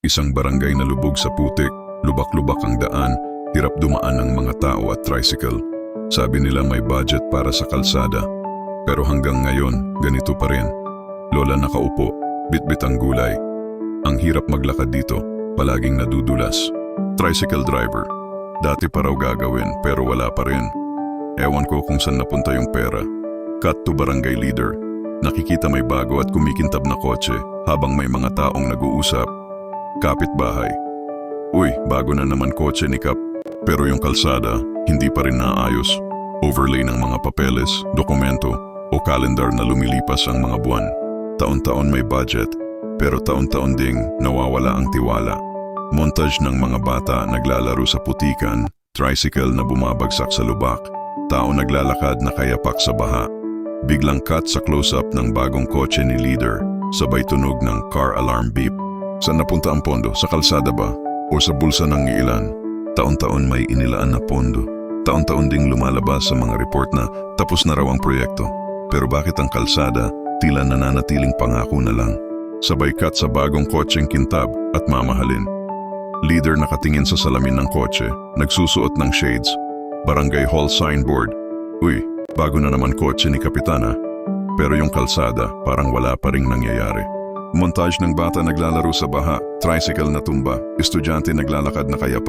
Isang barangay na lubog sa putik, lubak-lubak ang daan, hirap dumaan ang mga tao at tricycle. Sabi nila may budget para sa kalsada. Pero hanggang ngayon, ganito pa rin. Lola nakaupo, bitbit ang gulay. Ang hirap maglakad dito, palaging nadudulas. Tricycle driver. Dati pa raw gagawin pero wala pa rin. Ewan ko kung saan napunta yung pera. Cut to barangay leader. Nakikita may bago at kumikintab na kotse habang may mga taong nag-uusap. Kapitbahay. Uy, bago na naman kotse ni Kap. Pero yung kalsada, hindi pa rin naayos. Overlay ng mga papeles, dokumento, o kalendar na lumilipas ang mga buwan. Taon-taon may budget, pero taon-taon ding nawawala ang tiwala. Montage ng mga bata naglalaro sa putikan, tricycle na bumabagsak sa lubak, tao naglalakad na kayapak sa baha. Biglang cut sa close-up ng bagong kotse ni leader, sabay tunog ng car alarm beep. Saan napunta ang pondo? Sa kalsada ba? O sa bulsa ng ilan? Taon-taon may inilaan na pondo. Taon-taon ding lumalabas sa mga report na tapos na raw ang proyekto. Pero bakit ang kalsada tila nananatiling pangako na lang? Sabay cut sa bagong kotseng kintab at mamahalin. Leader nakatingin sa salamin ng kotse, nagsusuot ng shades, barangay hall signboard. Uy, bago na naman kotse ni Kapitana. Pero yung kalsada parang wala pa ring nangyayari. Montage ng bata naglalaro sa baha, tricycle na tumba, estudyante naglalakad na kayapa